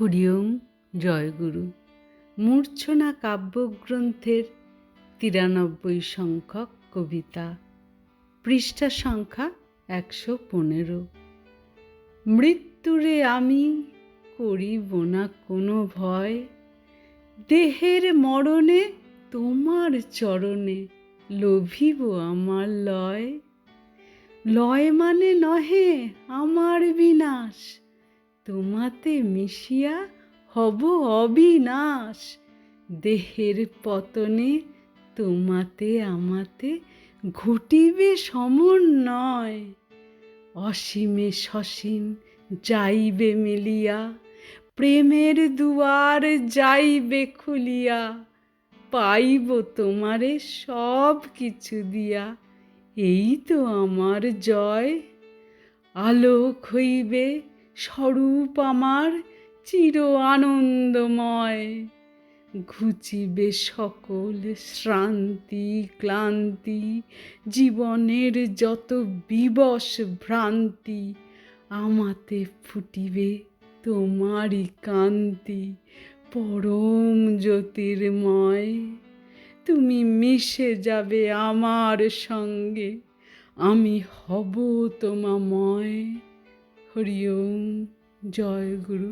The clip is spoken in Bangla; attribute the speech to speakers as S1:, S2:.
S1: হরিওম জয়গুরু। মূর্ছনা কাব্যগ্রন্থের তিরানব্বই সংখ্যক কবিতা। পৃষ্ঠা সংখ্যা একশো পনেরো। মৃত্যুরে আমি করিব না কোনো ভয়। দেহের মরণে তোমার চরণে লোভিব আমার লয়। লয় মানে নহে আমার বিনাশ। তোমাতে মিশিয়া হব অবিনাশ। দেহের পতনে তোমাতে আমাতে ঘটিবে সমন্বয়। অসীমে সসীম যাইবে মিলিয়া, প্রেমের দুয়ার যাইবে খুলিয়া। পাইব তোমারে সব কিছু দিয়া, এই তো আমার জয়। আলোক হইবে স্বরূপ আমার চির আনন্দময়। ঘুচিবে সকল শ্রান্তি, ক্লান্তি, জীবনের যত বিবশ ভ্রান্তি, আমাতে ফুটিবে তোমারই কান্তি, পরম জ্যোতির্ময়। তুমি মিশে যাবে আমার সঙ্গে, আমি হব তোমাময়। হরি ওম জয় গুরু।